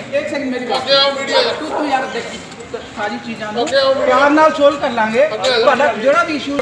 Minute ਇੱਕ second ਮੇਰੀ ਗੱਲ ਅੱਗੇ ਆਓ media ਚ। ਤੂੰ ਤੂੰ ਯਾਰ ਦੇਖ ਸਾਰੀ ਚੀਜ਼ਾਂ ਨੂੰ ਅੱਗੇ ਆਓ media ਪਿਆਰ ਨਾਲ ਸੋਲਵ ਕਰ ਲਾਂਗੇ। ਤੁਹਾਡਾ ਜਿਹੜਾ ਵੀ ਇਸ਼ੂ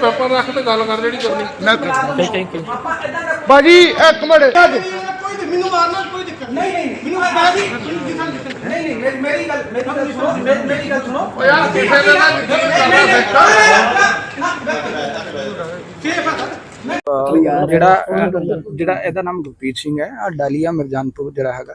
ਪੇਪਰ ਰੱਖ ਤੇ ਗੱਲ ਕਰ ਜਿਹੜੀ ਕਰਨੀ। ਆਪਾਂ ਇਦਾਂ ਦਾ ਬਾਜੀ ਇੱਕ ਮਿੰਟ। ਕੋਈ ਨਹੀਂ ਮੈਨੂੰ ਮਾਰਨਾ ਕੋਈ ਦਿੱਕਤ ਨਹੀਂ। ਨਹੀਂ ਮੈਨੂੰ ਬਾਜੀ ਦਿਖਾ ਦਿੱਕਤ ਨਹੀਂ ਨਹੀਂ ਮੇਰੀ- ਮੇਰੀ ਗੱਲ ਮੇਰੀ ਗੱਲ ਸੁਣੋ ਮੇਰੀ- ਮੇਰੀ ਗੱਲ ਸੁਣੋ। ਓ ਯਾਰ ਕਿਸੇ ਦੇ ਨਾਲ ਯਕੀਨ ਕਰਨਾ ਸਿੱਖ ਜਿਹੜਾ ਜਿਹੜਾ ਇਹਦਾ ਨਾਮ ਗੁਰਪ੍ਰੀਤ ਸਿੰਘ ਹੈ ਆ ਡਾਲੀਆ ਮਿਰਜਾਨਪੁਰ ਜਿਹੜਾ ਹੈਗਾ।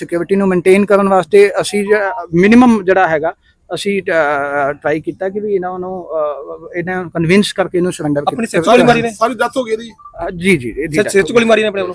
ਸਿਕਿਉਰਿਟੀ ਨੂੰ ਮੇਨਟੇਨ ਕਰਨ ਵਾਸਤੇ ਅਸੀਂ ਮਿਨੀਮਮ ਜਿਹੜਾ ਹੈਗਾ ਅਸੀਂ ਟਰਾਈ ਕੀਤਾ ਕਿ ਵੀ ਇਹਨਾਂ ਨੂੰ ਇਹਨਾਂ ਨੂੰ ਕਨਵਿੰਸ ਕਰਕੇ ਇਹਨੂੰ ਸਰੈਂਡਰ ਆਪਣੀ ਸਿਰ ਮਾਰੀ ਨੇ? ਸਾਰੀ ਡੈਥ ਹੋ ਗਈ ਇਹਦੀ। ਜੀ ਜੀ ਇਹਦੀ ਸਰ ਸਿਰ 'ਚ ਗੋਲੀ ਮਾਰੀ ਨੇ ਆਪਣੇ ਵੱਲੋਂ?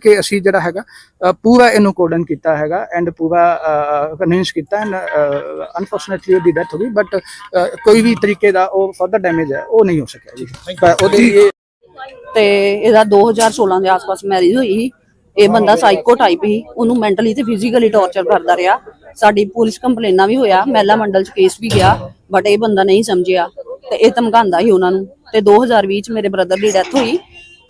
ਅਸੀਂ ਜਿਹੜਾ ਹੈਗਾ ਪੂਰਾ ਇਹਨੂੰ ਕੋਡਨ ਕੀਤਾ ਹੈਗਾ ਐਂਡ ਪੂਰਾ ਕਨਵਿੰਸ ਕੀਤਾ ਐਂਡ ਅਨਫੋਰਚੂਨੇਟਲੀ ਉਹਦੀ ਡੈਥ ਹੋ ਗਈ ਬਟ ਕੋਈ ਵੀ ਤਰੀਕੇ ਦਾ ਉਹ ਫਰਦਰ ਡੈਮੇਜ ਹੈ ਉਹ ਨਹੀਂ ਹੋ ਸਕਿਆ ਜੀ। ਪਰ ਉਹਦੇ ਇਹ ਤੇ ਇਹਦਾ 2016 ਦੇ ਆਸ-ਪਾਸ ਮੈਰਿਜ ਹੋਈ ਸੀ ਇਹ ਬੰਦਾ ਸਾਈਕੋ ਟਾਈਪ ਹੀ ਉਹਨੂੰ ਮੈਂਟਲੀ ਤੇ ਫਿਜ਼ੀਕਲੀ ਟੌਰਚਰ ਕਰਦਾ ਰਿਹਾ। ਸਾਡੀ ਪੁਲਿਸ ਕੰਪਲੇਨਾਂ ਵੀ ਹੋਇਆ ਮਹਿਲਾ ਮੰਡਲ ਚ ਕੇਸ ਵੀ ਗਿਆ ਬਟ ਇਹ ਬੰਦਾ ਨਹੀਂ ਸਮਝਿਆ ਤੇ ਇਹ ਧਮਕਾਉਂਦਾ ਸੀ ਉਹਨਾਂ ਨੂੰ। ਤੇ 2020 ਚ ਮੇਰੇ ਬ੍ਰਦਰ ਦੀ ਡੈਥ ਹੋਈ